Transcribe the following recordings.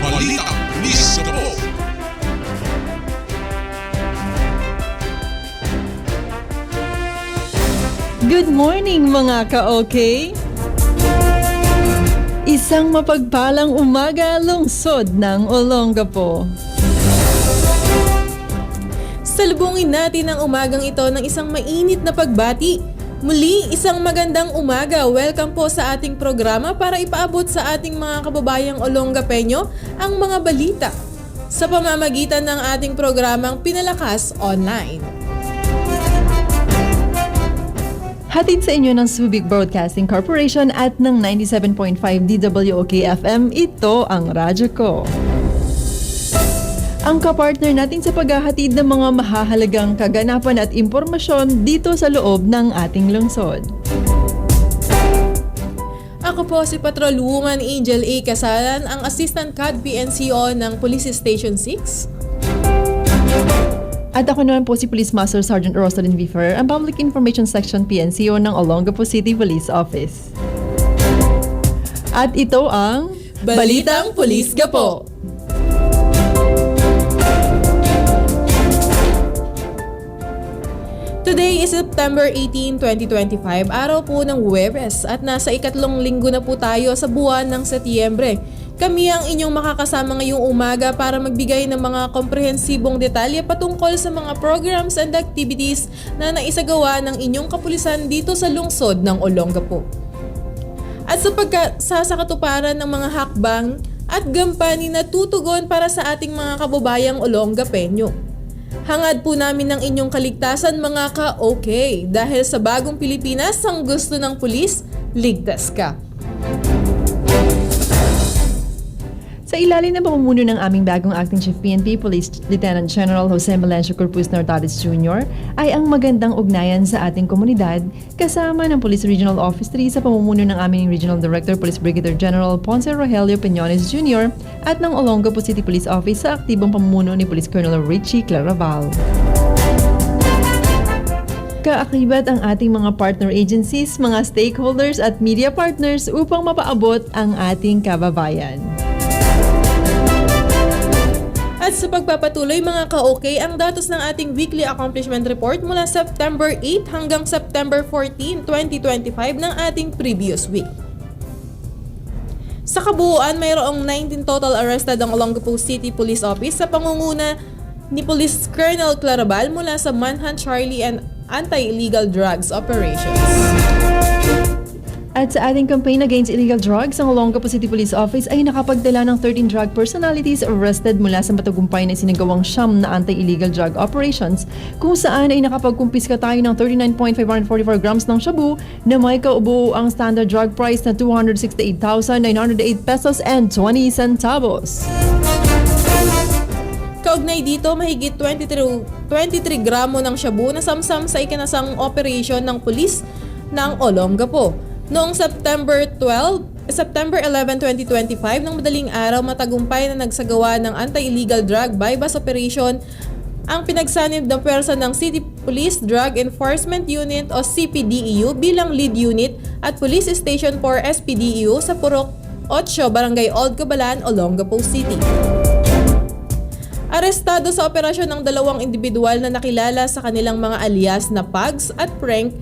Balita Pulis Gabo. Good morning mga ka-okay! Isang mapagpalang umaga lungsod ng Olongapo. Salubungin natin ang umagang ito ng isang mainit na pagbati. Muli, isang magandang umaga. Welcome po sa ating programa para ipaabot sa ating mga kababayang Olongapeño ang mga balita sa pamamagitan ng ating programang Pinalakas Online. Hatid sa inyo ng Subic Broadcasting Corporation at ng 97.5 DWOK FM, ito ang radyo ko. Ang kapartner natin sa paghahatid ng mga mahahalagang kaganapan at impormasyon dito sa loob ng ating lungsod. Ako po si Patrolwoman Angel A. Casalan, ang Assistant CAD PNCO ng Police Station 6. At ako naman po si Police Master Sergeant Rosalind Vifer, ang Public Information Section PNCO ng Olongapo City Police Office. At ito ang Balitang Pulis Gapo. Today is September 18, 2025, araw po ng Huwebes at nasa ikatlong linggo na po tayo sa buwan ng Setyembre. Kami ang inyong makakasama ngayong umaga para magbigay ng mga komprehensibong detalye patungkol sa mga programs and activities na naisagawa ng inyong kapulisan dito sa lungsod ng Olongapo. At sa pagka, sa sa katuparan ng mga hakbang at gampani na tutugon para sa ating mga kababayang Olongapeño. Hangad po namin ng inyong kaligtasan mga ka-okay dahil sa bagong Pilipinas ang gusto ng pulis, ligtas ka. Sa ilalim ng pamumuno ng aming bagong Acting Chief PNP Police Lieutenant General Jose Melencio Corpus Nortares Jr. ay ang magandang ugnayan sa ating komunidad kasama ng Police Regional Office 3 sa pamumuno ng aming Regional Director Police Brigadier General Ponce Rogelio Peñones Jr. at ng Olongapo City Police Office sa aktibong pamumuno ni Police Colonel Richie Claraval. Kaakibat ang ating mga partner agencies, mga stakeholders at media partners upang mapaabot ang ating kababayan. At sa pagpapatuloy mga ka-okay, ang datos ng ating weekly accomplishment report mula September 8 hanggang September 14, 2025 ng ating previous week. Sa kabuuan, mayroong 19 total arrested ang Olongapo City Police Office sa pangunguna ni Police Colonel Clarabal mula sa Manhunt Charlie and Anti-Illegal Drugs Operations. At sa ating campaign against illegal drugs, ang Olongapo City Police Office ay nakapagdala ng 13 drug personalities arrested mula sa matagumpay na sinagawang siyam na anti-illegal drug operations kung saan ay nakapagkumpiska tayo ng 39.544 grams ng shabu na may kaubo ang standard drug price na 268,908 pesos and 20 centavos. Kaugnay dito, mahigit 23, 23 gramo ng shabu na samsam sa ikinasang operation ng pulis ng Olongapo. Noong September 12, September 11, 2025, ng madaling araw, matagumpay na nagsagawa ng anti-illegal drug bypass operation ang pinagsanib ng pwersa ng City Police Drug Enforcement Unit o CPDEU bilang lead unit at Police Station 4 SPDEU sa Purok 8, Barangay Old Cabalan, Olongapo City. Arestado sa operasyon ng dalawang individual na nakilala sa kanilang mga alias na Pugs at Prank,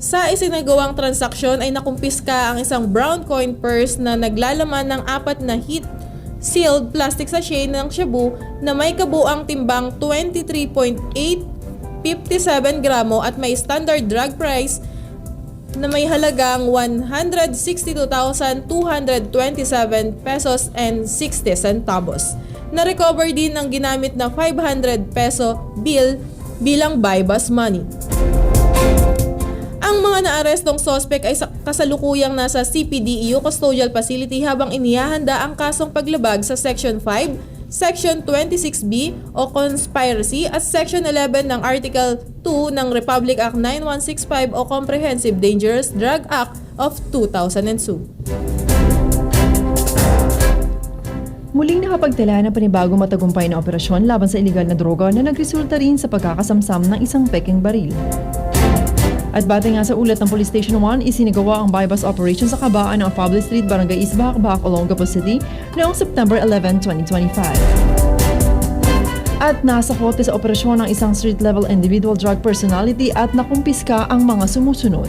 sa isinagawang transaksyon ay nakumpiska ang isang brown coin purse na naglalaman ng apat na heat sealed plastic sachet ng shabu na may kabuang timbang 23.857 gramo at may standard drug price na may halagang 162,227 pesos and 60 centavos. Na-recover din ang ginamit na 500 peso bill bilang buy-bus money. Mga naarestong sospek ay sa- kasalukuyang nasa CPDEU Custodial Facility habang inihahanda ang kasong paglabag sa Section 5, Section 26B o Conspiracy at Section 11 ng Article 2 ng Republic Act 9165 o Comprehensive Dangerous Drug Act of 2002. Muling nakapagtala ng panibagong matagumpay na operasyon laban sa iligal na droga na nagresulta rin sa pagkakasamsam ng isang peking baril. At batay nga sa ulat ng Police Station 1, isinagawa ang bypass operation sa kabaan ng Pablo Street, Barangay Isbak-Bak, Olongapo City noong September 11, 2025. At nasa sa operasyon ng isang street-level individual drug personality at nakumpiska ang mga sumusunod.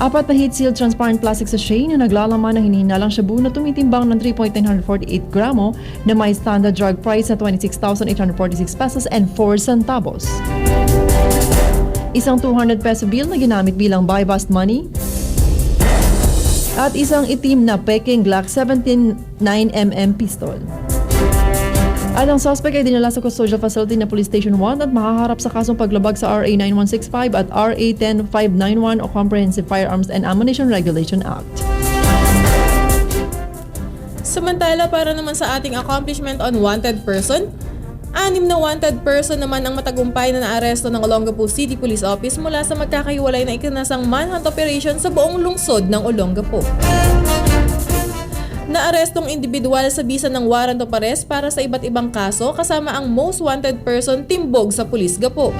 Apat na heat-sealed transparent plastic sachet na naglalaman ng hinihinalang shabu na tumitimbang ng 3.948 gramo na may standard drug price na 26,846 pesos and 4 centavos. Isang 200 peso bill na ginamit bilang buy-bust money at isang itim na Peking Glock 17 9mm pistol. At ang suspect ay dinala sa custodial facility na Police Station 1 at makaharap sa kasong paglabag sa RA 9165 at RA 10591 o Comprehensive Firearms and Ammunition Regulation Act. Samantala para naman sa ating accomplishment on wanted person, anim na wanted person naman ang matagumpay na naaresto ng Olongapo City Police Office mula sa magkakahiwalay na ikinasang manhunt operation sa buong lungsod ng Olongapo. Naarestong individual sa bisa ng warrant of arrest para sa iba't ibang kaso kasama ang most wanted person timbog sa Pulis Gapo.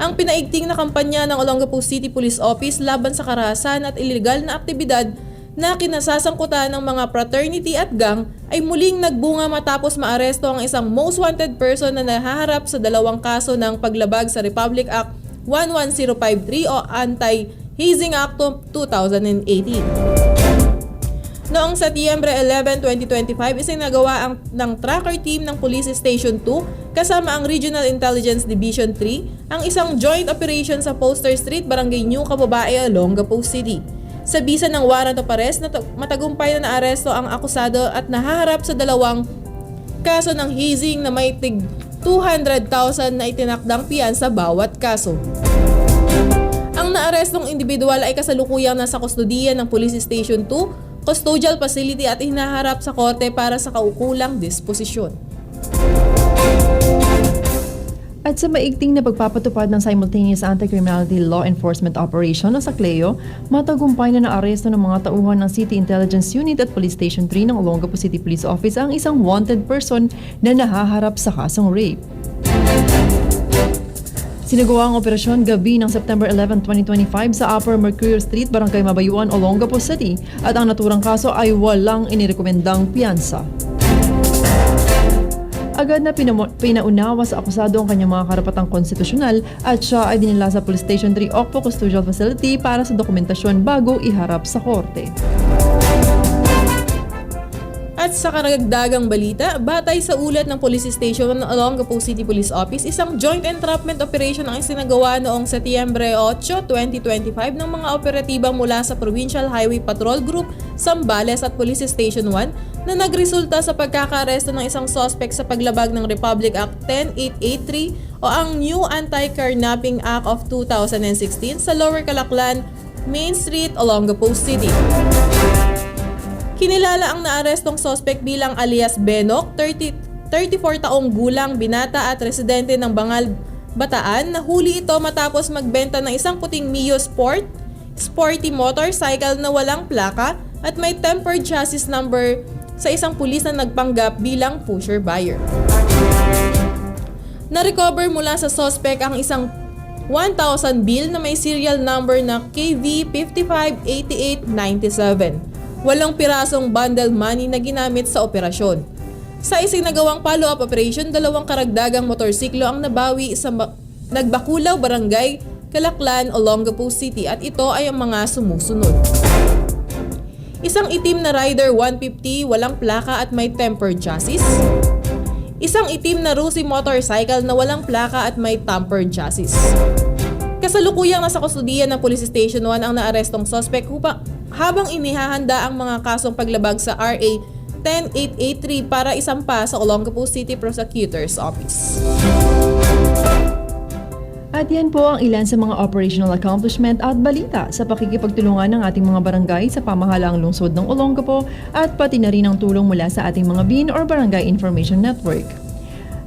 Ang pinaigting na kampanya ng Olongapo City Police Office laban sa karahasan at iligal na aktibidad na kinasasangkutan ng mga fraternity at gang ay muling nagbunga matapos maaresto ang isang most wanted person na nahaharap sa dalawang kaso ng paglabag sa Republic Act 11053 o Anti-Hazing Act of 2018. Noong Setyembre 11, 2025, isinagawa ang, ng tracker team ng Police Station 2 kasama ang Regional Intelligence Division 3 ang isang joint operation sa Poster Street, Barangay New Kababae, Olongapo City. Sa bisa ng warrant of arrest, matagumpay na naaresto ang akusado at nahaharap sa dalawang kaso ng hazing na may tig 200,000 na itinakdang piyan sa bawat kaso. Ang naarestong individual ay kasalukuyang nasa kustodiya ng Police Station 2, custodial facility at hinaharap sa korte para sa kaukulang disposisyon. At sa maigting na pagpapatupad ng simultaneous anti-criminality law enforcement operation ng Sacleo, matagumpay na naaresto ng mga tauhan ng City Intelligence Unit at Police Station 3 ng Olongapo City Police Office ang isang wanted person na nahaharap sa kasong rape. Sinagawa ang operasyon gabi ng September 11, 2025 sa Upper Mercury Street, Barangay Mabayuan, Olongapo City at ang naturang kaso ay walang inirekomendang piyansa. Agad na pinaunawa sa akusado ang kanyang mga karapatang konstitusyonal at siya ay dinala sa Police Station 3 Ocpo Custodial Facility para sa dokumentasyon bago iharap sa korte. At sa karagdagang balita, batay sa ulat ng Police Station ng Olongapo City Police Office, isang joint entrapment operation ang isinagawa noong Setyembre 8, 2025 ng mga operatiba mula sa Provincial Highway Patrol Group, Sambales at Police Station 1 na nagresulta sa pagkakaresto ng isang suspect sa paglabag ng Republic Act 10883 o ang New Anti-Carnapping Act of 2016 sa Lower Calaklan, Main Street, Olongapo City. Kinilala ang naarestong sospek bilang alias Benok, 30, 34 taong gulang, binata at residente ng Bangal, Bataan. Nahuli ito matapos magbenta ng isang puting Mio Sport, sporty motorcycle na walang plaka at may tempered chassis number sa isang pulis na nagpanggap bilang pusher buyer. Na-recover mula sa sospek ang isang 1,000 bill na may serial number na KV558897 walang pirasong bundle money na ginamit sa operasyon. Sa isinagawang follow-up operation, dalawang karagdagang motorsiklo ang nabawi sa Nagbakulaw Barangay, Kalaklan, Olongapo City at ito ay ang mga sumusunod. Isang itim na Rider 150, walang plaka at may tempered chassis. Isang itim na Rusi motorcycle na walang plaka at may tempered chassis. Kasalukuyang nasa kustudiyan ng Police Station 1 ang naarestong suspect upang habang inihahanda ang mga kasong paglabag sa RA 10883 para isampa sa Olongapo City Prosecutor's Office. At yan po ang ilan sa mga operational accomplishment at balita sa pakikipagtulungan ng ating mga barangay sa pamahalaang lungsod ng Olongapo at pati na rin ang tulong mula sa ating mga BIN or Barangay Information Network.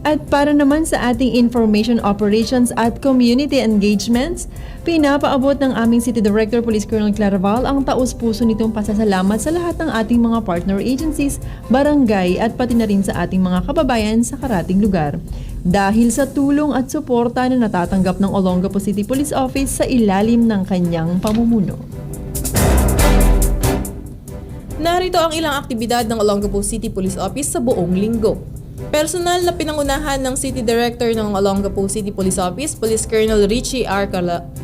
At para naman sa ating information operations at community engagements, pinapaabot ng aming City Director Police Colonel Claraval ang taus-puso nitong pasasalamat sa lahat ng ating mga partner agencies, barangay at pati na rin sa ating mga kababayan sa karating lugar. dahil sa tulong at suporta na natatanggap ng Olongapo City Police Office sa ilalim ng kanyang pamumuno. Narito ang ilang aktibidad ng Olongapo City Police Office sa buong linggo. Personal na pinangunahan ng City Director ng Olongapo City Police Office, Police Colonel Richie R.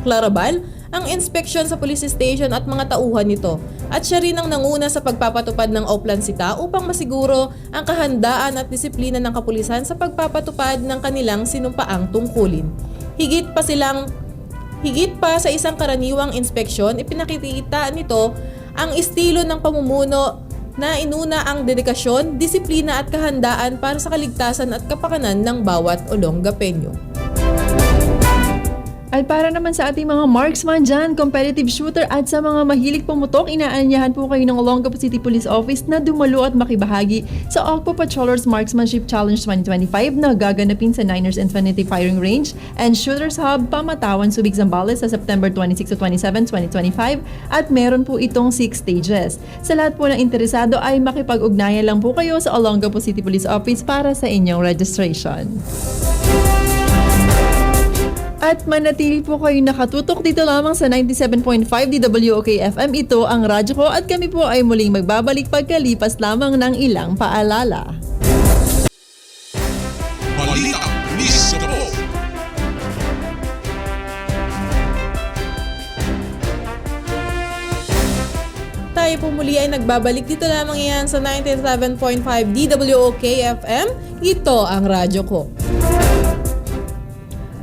Clarabal, ang inspeksyon sa police station at mga tauhan nito. At siya rin ang nanguna sa pagpapatupad ng Oplan Sita upang masiguro ang kahandaan at disiplina ng kapulisan sa pagpapatupad ng kanilang sinumpaang tungkulin. Higit pa silang Higit pa sa isang karaniwang inspeksyon, ipinakikita nito ang estilo ng pamumuno na inuna ang dedikasyon, disiplina at kahandaan para sa kaligtasan at kapakanan ng bawat Olongapeño. At para naman sa ating mga marksman dyan, competitive shooter at sa mga mahilig pumutok, inaanyahan po kayo ng Olongapo City Police Office na dumalo at makibahagi sa Okpo Patrollers Marksmanship Challenge 2025 na gaganapin sa Niners Infinity Firing Range and Shooters Hub, Pamatawan, Subic, Zambales sa September 26 to 27, 2025 at meron po itong 6 stages. Sa lahat po ng interesado ay makipag-ugnayan lang po kayo sa Olongapo City Police Office para sa inyong registration. At manatili po kayo nakatutok dito lamang sa 97.5 DWOK FM. Ito ang radyo ko at kami po ay muling magbabalik pagkalipas lamang ng ilang paalala. Balita ni. Tayo po muli ay nagbabalik dito lamang yan sa 97.5 DWOK FM. Ito ang radyo ko.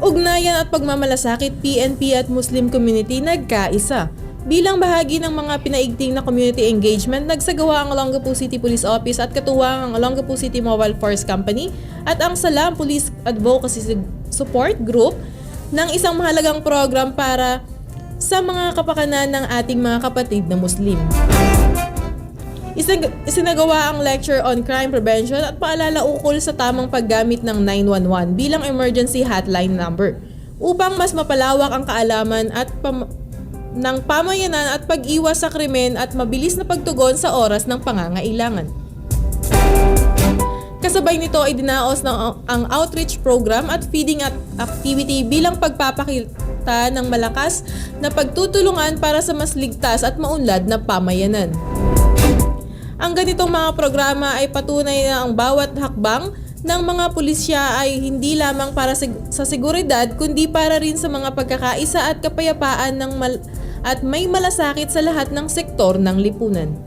Ugnayan at pagmamalasakit PNP at Muslim community nagkaisa. Bilang bahagi ng mga pinaigting na community engagement, nagsagawa ang Olongapo City Police Office at katuwang ang Olongapo City Mobile Force Company at ang Salam Police Advocacy Support Group ng isang mahalagang program para sa mga kapakanan ng ating mga kapatid na Muslim. Isag- isinagawa ang lecture on crime prevention at paalala ukol sa tamang paggamit ng 911 bilang emergency hotline number upang mas mapalawak ang kaalaman at pam- ng pamayanan at pag-iwas sa krimen at mabilis na pagtugon sa oras ng pangangailangan. Kasabay nito ay dinaos ng ang outreach program at feeding at activity bilang pagpapakita ng malakas na pagtutulungan para sa mas ligtas at maunlad na pamayanan. Ang ganitong mga programa ay patunay na ang bawat hakbang ng mga pulisya ay hindi lamang para sa seguridad kundi para rin sa mga pagkakaisa at kapayapaan ng mal- at may malasakit sa lahat ng sektor ng lipunan.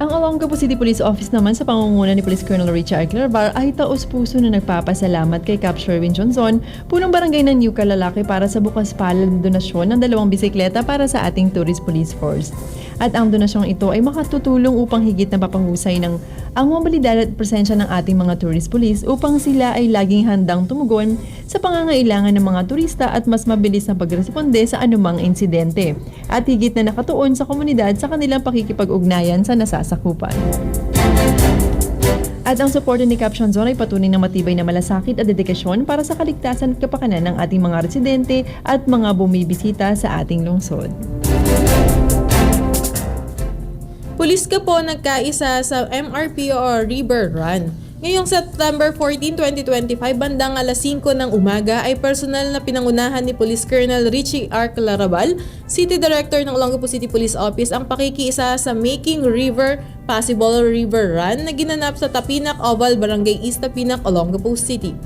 Ang Olongapo City Police Office naman sa pangunguna ni Police Colonel Richard Clarbar ay taos-puso na nagpapasalamat kay Cap Sherwin Johnson, punong barangay ng New Kalalaki para sa bukas palad na donasyon ng dalawang bisikleta para sa ating Tourist Police Force. At ang donasyong ito ay makatutulong upang higit na papahusay ng ang mobilidad at presensya ng ating mga tourist police upang sila ay laging handang tumugon sa pangangailangan ng mga turista at mas mabilis na pagresponde sa anumang insidente at higit na nakatuon sa komunidad sa kanilang pakikipag-ugnayan sa nasasakupan. At ang suporta ni Caption Zone ay patunay na matibay na malasakit at dedikasyon para sa kaligtasan at kapakanan ng ating mga residente at mga bumibisita sa ating lungsod. Pulis ka po nagkaisa sa MRP or River Run. Ngayong September 14, 2025, bandang alas 5 ng umaga ay personal na pinangunahan ni Police Colonel Richie R. Clarabal, City Director ng Olongapo City Police Office ang pakikiisa sa Making River Possible River Run na ginanap sa Tapinak Oval, Barangay East Tapinak, Olongapo City.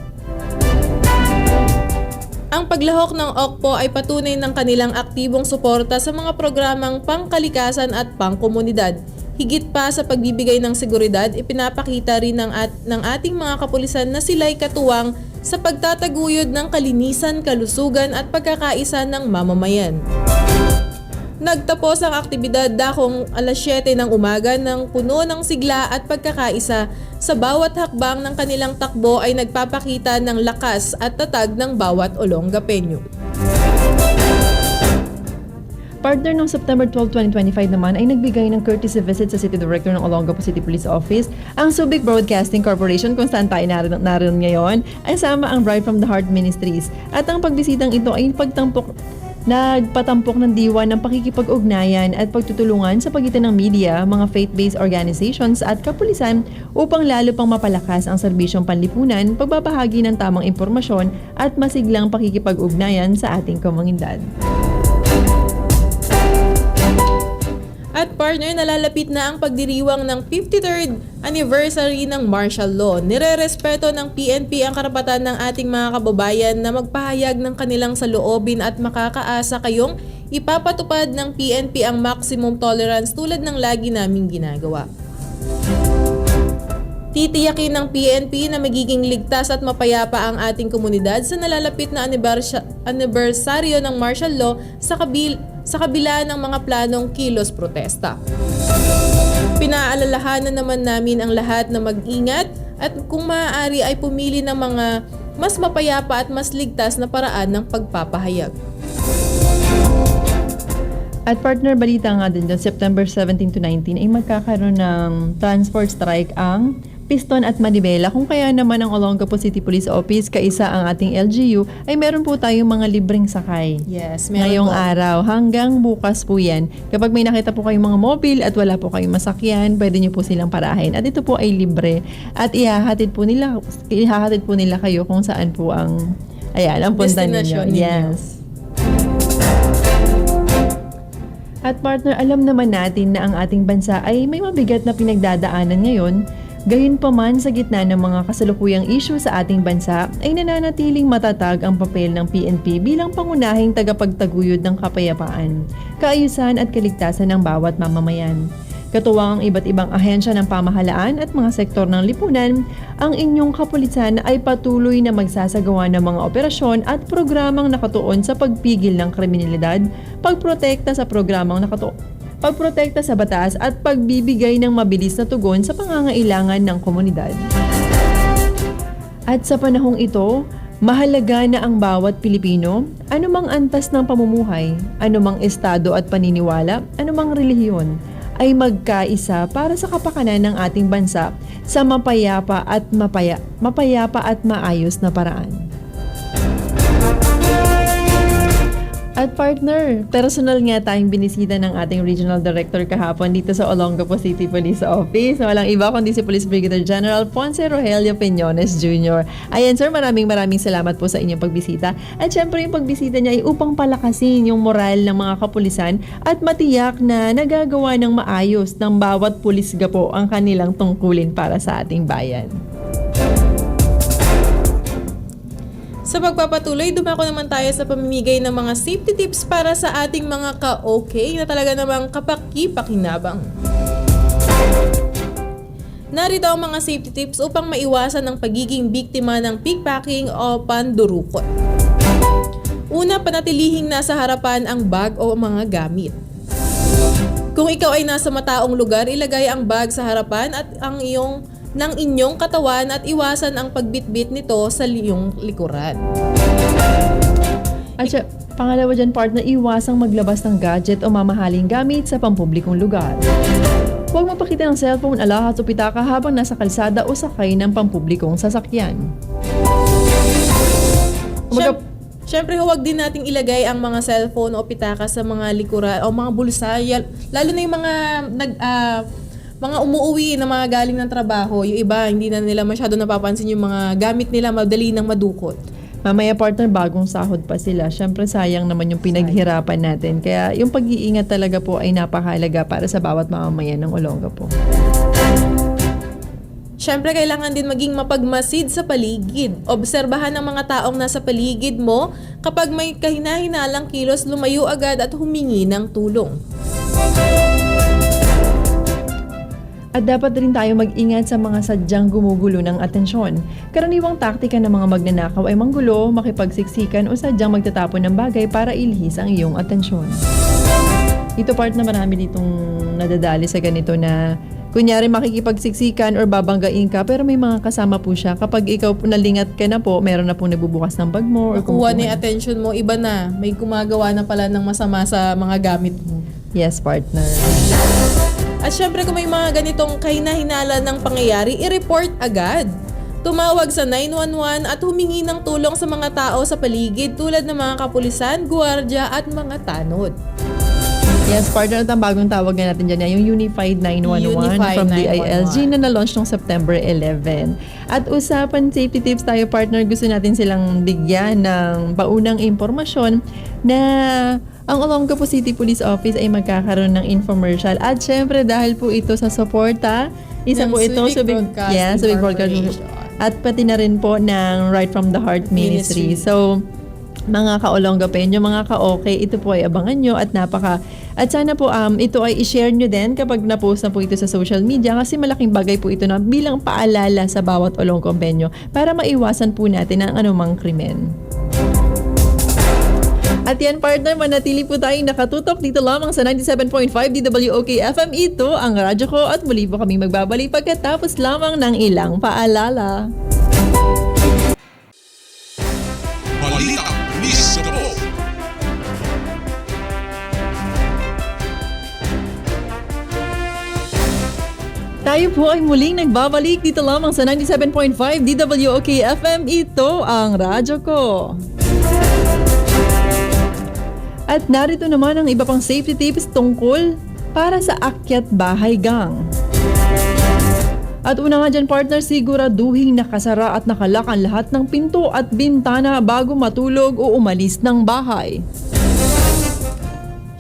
Ang paglahok ng OKPO ay patunay ng kanilang aktibong suporta sa mga programang pangkalikasan at pangkomunidad. Higit pa sa pagbibigay ng seguridad, ipinapakita rin ng, at, ng ating mga kapulisan na sila'y katuwang sa pagtataguyod ng kalinisan, kalusugan at pagkakaisa ng mamamayan. Nagtapos ang aktibidad dakong alas 7 ng umaga ng puno ng sigla at pagkakaisa. Sa bawat hakbang ng kanilang takbo ay nagpapakita ng lakas at tatag ng bawat Olongapeño. Partner ng September 12, 2025 naman ay nagbigay ng courtesy visit sa City Director ng Olongapo City Police Office, ang Subic Broadcasting Corporation kung saan tayo naroon, naroon ngayon, ay sama ang Bride from the Heart Ministries. At ang pagbisitang ito ay pagtampok Nagpatampok ng diwa ng pakikipag-ugnayan at pagtutulungan sa pagitan ng media, mga faith-based organizations at kapulisan upang lalo pang mapalakas ang serbisyong panlipunan, pagbabahagi ng tamang impormasyon at masiglang pakikipag-ugnayan sa ating komunidad. At partner, nalalapit na ang pagdiriwang ng 53rd anniversary ng martial law. Nirerespeto ng PNP ang karapatan ng ating mga kababayan na magpahayag ng kanilang saloobin at makakaasa kayong ipapatupad ng PNP ang maximum tolerance tulad ng lagi naming ginagawa. Titiyakin ng PNP na magiging ligtas at mapayapa ang ating komunidad sa nalalapit na anibersaryo ng martial law sa, kabil- sa kabila ng mga planong kilos protesta. Pinaalalahanan naman namin ang lahat na mag-ingat at kung maaari ay pumili ng mga mas mapayapa at mas ligtas na paraan ng pagpapahayag. At partner balita nga din doon, September 17 to 19 ay magkakaroon ng transport strike ang Piston at Manibela. Kung kaya naman ang Olongapo City Police Office, kaisa ang ating LGU, ay meron po tayong mga libreng sakay. Yes, Ngayong po. araw hanggang bukas po yan. Kapag may nakita po kayong mga mobile at wala po kayong masakyan, pwede niyo po silang parahin. At ito po ay libre. At ihahatid po nila, ihahatid po nila kayo kung saan po ang, ayan, ang punta ninyo. Yes. At partner, alam naman natin na ang ating bansa ay may mabigat na pinagdadaanan ngayon. Gayunpaman sa gitna ng mga kasalukuyang issue sa ating bansa ay nananatiling matatag ang papel ng PNP bilang pangunahing tagapagtaguyod ng kapayapaan, kaayusan at kaligtasan ng bawat mamamayan. Katuwang ang iba't ibang ahensya ng pamahalaan at mga sektor ng lipunan, ang inyong kapulisan ay patuloy na magsasagawa ng mga operasyon at programang nakatuon sa pagpigil ng kriminalidad, pagprotekta sa programang nakatuon pagprotekta sa batas at pagbibigay ng mabilis na tugon sa pangangailangan ng komunidad. At sa panahong ito, mahalaga na ang bawat Pilipino, anumang antas ng pamumuhay, anumang estado at paniniwala, anumang relihiyon, ay magkaisa para sa kapakanan ng ating bansa sa mapayapa at mapaya, mapayapa at maayos na paraan. At partner, personal nga tayong binisita ng ating Regional Director kahapon dito sa Olongapo City Police Office. Walang iba kundi si Police Brigadier General Ponce Rogelio Peñones Jr. Ayan sir, maraming maraming salamat po sa inyong pagbisita. At syempre yung pagbisita niya ay upang palakasin yung moral ng mga kapulisan at matiyak na nagagawa ng maayos ng bawat pulis gapo ang kanilang tungkulin para sa ating bayan. Sa pagpapatuloy, dumako naman tayo sa pamimigay ng mga safety tips para sa ating mga ka-okay na talaga namang kapaki-pakinabang. Narito ang mga safety tips upang maiwasan ang pagiging biktima ng pickpocketing o pandurukot. Una, panatilihing nasa harapan ang bag o mga gamit. Kung ikaw ay nasa mataong lugar, ilagay ang bag sa harapan at ang iyong ng inyong katawan at iwasan ang pagbitbit nito sa iyong likuran. At siya, pangalawa dyan partner, iwasang maglabas ng gadget o mamahaling gamit sa pampublikong lugar. Huwag mapakita ng cellphone, alahas o pitaka habang nasa kalsada o sakay ng pampublikong sasakyan. Umaga- Siyem- Siyempre, huwag din nating ilagay ang mga cellphone o pitaka sa mga likuran o mga bulsa. Lalo na yung mga nag ah, mga umuuwi na mga galing ng trabaho. Yung iba, hindi na nila masyado napapansin yung mga gamit nila, madali nang madukot. Mamaya partner, bagong sahod pa sila. Siyempre sayang naman yung pinaghirapan natin. Kaya yung pag-iingat talaga po ay napakahalaga para sa bawat mamamayan ng Olongapo. Siyempre, kailangan din maging mapagmasid sa paligid. Obserbahan ang mga taong nasa paligid mo. Kapag may kahinahinalang kilos, lumayo agad at humingi ng tulong. At dapat rin tayo mag-ingat sa mga sadyang gumugulo ng atensyon. Karaniwang taktika ng mga magnanakaw ay manggulo, makipagsiksikan o sadyang magtatapon ng bagay para ilhis ang iyong atensyon. Ito part na marami ditong nadadali sa ganito na kunyari makikipagsiksikan or babanggain ka pero may mga kasama po siya. Kapag ikaw po nalingat ka na po, meron na po nagbubukas ng bag mo or Nakuha kumukuha- attention mo, iba na. May gumagawa na pala ng masama sa mga gamit mo. Yes, partner. At syempre kung may mga ganitong kahinahinala ng pangyayari, i-report agad. tumawag sa 911 at humingi ng tulong sa mga tao sa paligid tulad ng mga kapulisan, guwardiya at mga tanod. Yes, partner at ang bagong tawag nga natin dyan, yung Unified 911 Unified from 911. DILG na na-launch noong September 11. At usapan safety tips tayo, partner, gusto natin silang bigyan ng paunang impormasyon na ang Olongapo City Police Office ay magkakaroon ng infomercial. At syempre, dahil po ito sa suporta, isa Ng po ito sa Big, Broadcasting yeah, sa Big Broadcast at pati na rin po ng Right from the Heart Ministry. Ministry. So, mga ka-Olonga Penyo, mga ka-okay, ito po ay abangan nyo at napaka at sana po um, ito ay i-share nyo din kapag na-post na po ito sa social media kasi malaking bagay po ito na bilang paalala sa bawat Olonga Penyo para maiwasan po natin ang anumang krimen. At yan partner, manatili po tayong nakatutok dito lamang sa 97.5 DWOK FM. Ito ang radyo ko at muli po kami magbabalik pagkatapos lamang ng ilang paalala. Tayo po ay muling nagbabalik dito lamang sa 97.5 DWOK FM. Ito ang radyo ko. At narito naman ang iba pang safety tips tungkol para sa akyat bahay gang. At una nga dyan partner, siguraduhin nakasara at nakalak ang lahat ng pinto at bintana bago matulog o umalis ng bahay.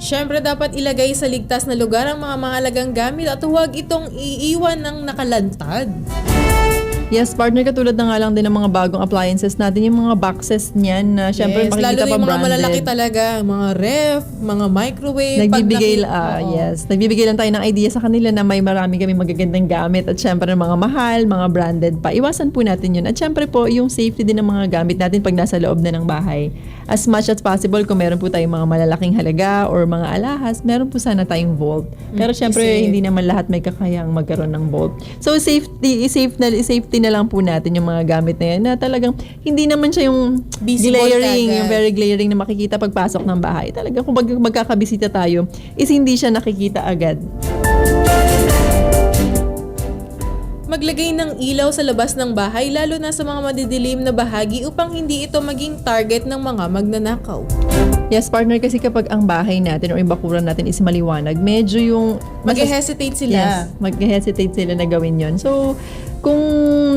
Siyempre dapat ilagay sa ligtas na lugar ang mga mahalagang gamit at huwag itong iiwan ng nakalantad. Yes, partner, katulad na nga lang din ng mga bagong appliances natin, yung mga boxes niyan na syempre yes, lalo makikita pa yung mga malalaki talaga, mga ref, mga microwave. pag Nagbibigay, nakita- ah, Oo. yes, nagbibigay lang tayo ng idea sa kanila na may marami kami magagandang gamit at syempre mga mahal, mga branded pa. Iwasan po natin yun. At syempre po, yung safety din ng mga gamit natin pag nasa loob na ng bahay. As much as possible, kung meron po tayong mga malalaking halaga or mga alahas, meron po sana tayong vault. Pero syempre, i-save. hindi naman lahat may kakayang magkaroon ng vault. So, safety, safe na, safety na lang po natin yung mga gamit na yan na talagang hindi naman siya yung Visible glaring, yung very glaring na makikita pagpasok ng bahay. Talaga kung mag, magkakabisita tayo, is hindi siya nakikita agad. Maglagay ng ilaw sa labas ng bahay lalo na sa mga madidilim na bahagi upang hindi ito maging target ng mga magnanakaw. Yes, partner, kasi kapag ang bahay natin o yung bakuran natin is maliwanag, medyo yung... Mag-hesitate sila. Yes, mag-hesitate sila na gawin yon So, kung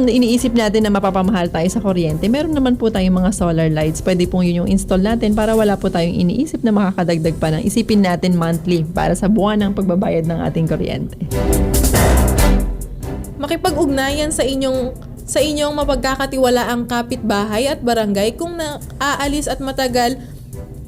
iniisip natin na mapapamahal tayo sa kuryente, meron naman po tayong mga solar lights. Pwede pong yun yung install natin para wala po tayong iniisip na makakadagdag pa ng isipin natin monthly para sa buwan ng pagbabayad ng ating kuryente. Makipag-ugnayan sa inyong sa inyong mapagkakatiwalaang kapitbahay at barangay kung naaalis at matagal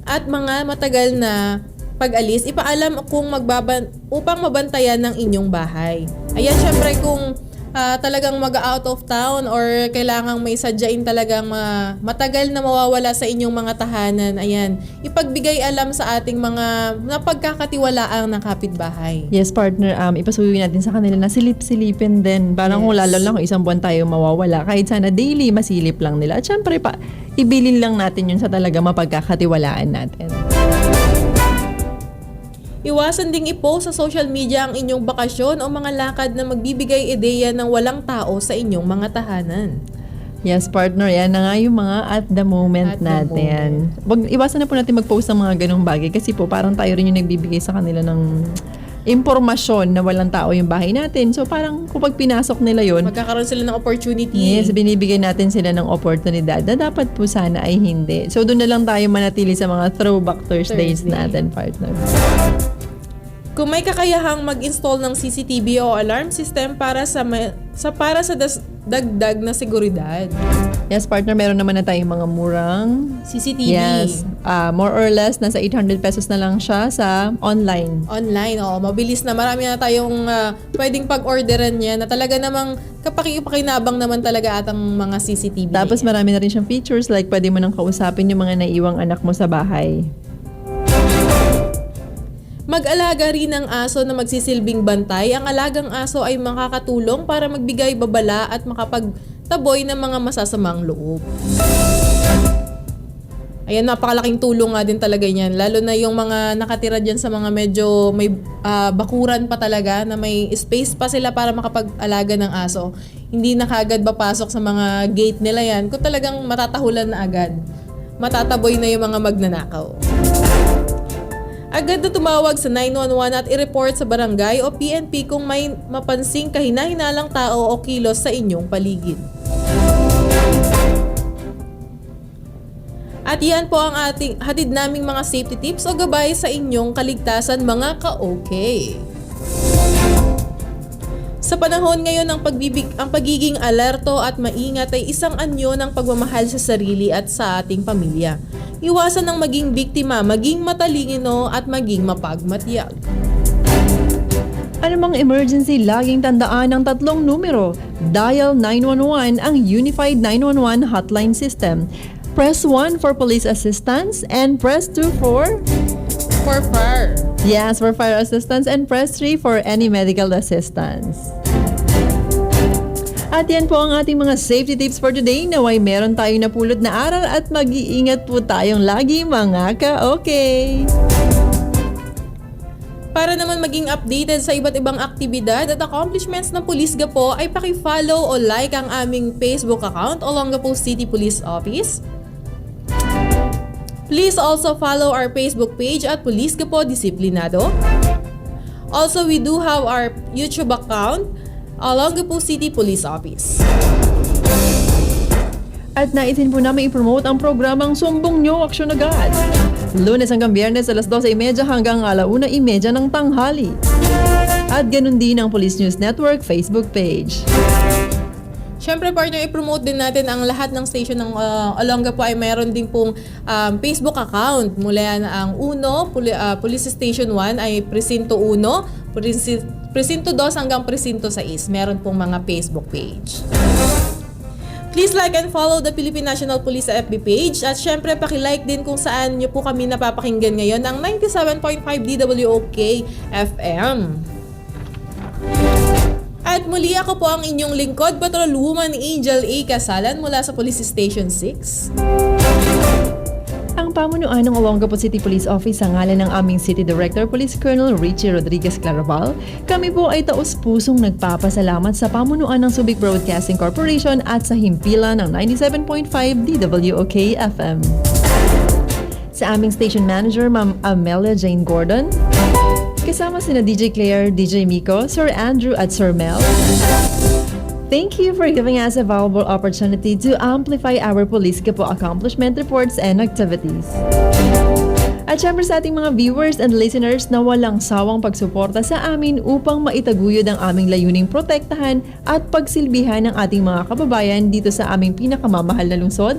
at mga matagal na pag-alis, ipaalam kung magbaban upang mabantayan ng inyong bahay. Ayan, syempre kung ah, talagang mag-out of town or kailangang may sadyain talagang ma- matagal na mawawala sa inyong mga tahanan, ayan, ipagbigay alam sa ating mga napagkakatiwalaang na kapitbahay. Yes, partner, um, ipasuyo natin sa kanila na silip-silipin din. Parang kung Yes. lalo lang kung isang buwan tayo mawawala, kahit sana daily, masilip lang nila. At syempre pa, ibilin lang natin yun sa talaga mapagkakatiwalaan natin. Iwasan ding i-post sa social media ang inyong bakasyon o mga lakad na magbibigay ideya ng walang tao sa inyong mga tahanan. Yes, partner, yan na nga yung mga at the moment At the natin. Wag, iwasan na po natin mag-post ng mga ganong bagay kasi po parang tayo rin yung nagbibigay sa kanila ng impormasyon na walang tao yung bahay natin. So parang kapag pinasok nila yun, Magkakaroon sila ng opportunity. Yes, binibigyan natin sila ng oportunidad na dapat po sana ay hindi. So doon na lang tayo manatili sa mga throwback Thursdays Thursday. natin, partner. Kung may kakayahang mag-install ng CCTV o alarm system para sa ma- sa para sa das- dagdag na seguridad. Yes, partner, meron naman na tayong mga murang CCTV. Yes, ah, more or less nasa 800 pesos na lang siya sa online. Online, oh, mabilis na. Marami na tayong ah, pwedeng pag-orderan niya na talaga namang kapakipakinabang naman talaga atang mga CCTV. Tapos marami na rin siyang features like pwede mo nang kausapin yung mga naiwang anak mo sa bahay. Mag-alaga rin ng aso na magsisilbing bantay. Ang alagang aso ay makakatulong para magbigay babala at makapagtaboy ng mga masasamang loob. Ayan, napakalaking tulong nga din talaga yan. Lalo na yung mga nakatira dyan sa mga medyo may ah, bakuran pa talaga na may space pa sila para makapag-alaga ng aso. hindi na kagad papasok sa mga gate nila yan kung talagang matatahulan na agad. Matataboy na yung mga magnanakaw. Agad na tumawag sa 911 at i-report sa barangay o PNP kung may mapansing kahina-hinalang tao o kilos sa inyong paligid. At yan po ang ating hatid naming mga safety tips o gabay sa inyong kaligtasan mga ka-okay. Sa panahon ngayon ng pagbibig, ang pagiging alerto at maingat ay isang anyo ng pagmamahal sa sarili at sa ating pamilya. Iwasan ng maging biktima, maging matalingino at maging mapagmatiyag. Anumang emergency, laging tandaan ang tatlong numero. Dial 911 ang Unified 911 Hotline System. Press 1 for police assistance and press 2 for... For far. Yes, for fire assistance and press 3 for any medical assistance. At yan po ang ating mga safety tips for today. Naway meron tayong napulot na aral at mag-iingat po tayong lagi mga ka-okay. Para naman maging updated sa iba't ibang aktibidad at accomplishments ng Police Gapo ay paki-follow o like ang aming Facebook account Olongapo City Police Office. Please also follow our Facebook page at Police Gapo Disiplinado. Also, we do have our YouTube account Olongapo City Police Office. At naisin po namin i-promote ang programang Sumbong Nyo Aksyon Agad. Lunes hanggang biyernes alas 12.30 hanggang alauna 1.30 ng tanghali. At ganun din ang Police News Network Facebook page. Siyempre partner, i-promote din natin ang lahat ng station ng uh, Olonga po ay mayroon din pong um, Facebook account. Mula ang Uno, Puli- uh, Police Station 1 ay Presinto 1, Presi- Presinto 2 hanggang Presinto 6. Meron pong mga Facebook page. Please like and follow the Philippine National Police sa FB page at syempre paki-like din kung saan nyo po kami napapakinggan ngayon ang 97.5 DWOK FM. At muli ako po ang inyong lingkod, Patrolwoman Angel A. Casalan mula sa Police Station 6. Pamunuan ng Olongapo City Police Office sa ngalan ng aming City Director Police Colonel Richie Rodriguez Claraval, kami po ay taus-pusong nagpapasalamat sa pamunuan ng Subic Broadcasting Corporation at sa himpilan ng 97.5 DWOK FM. Sa aming station manager, Ma'am Amelia Jane Gordon, kasama sina DJ Claire, DJ Miko, Sir Andrew at Sir Mel. Thank you for giving us a valuable opportunity to amplify our Police Gapo accomplishment reports and activities. At syempre sa ating mga viewers and listeners na walang sawang pagsuporta sa amin upang maitaguyod ang aming layuning protektahan at pagsilbihan ng ating mga kababayan dito sa aming pinakamamahal na lungsod,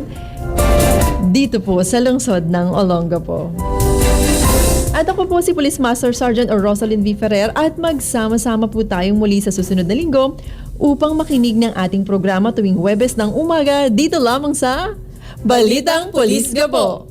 dito po sa lungsod ng Olongapo. At ako po si Police Master Sergeant or Rosalind V. Ferrer at magsama-sama po tayong muli sa susunod na linggo upang makinig ng ating programa tuwing Webes ng umaga dito lamang sa Balitang Police Gabo.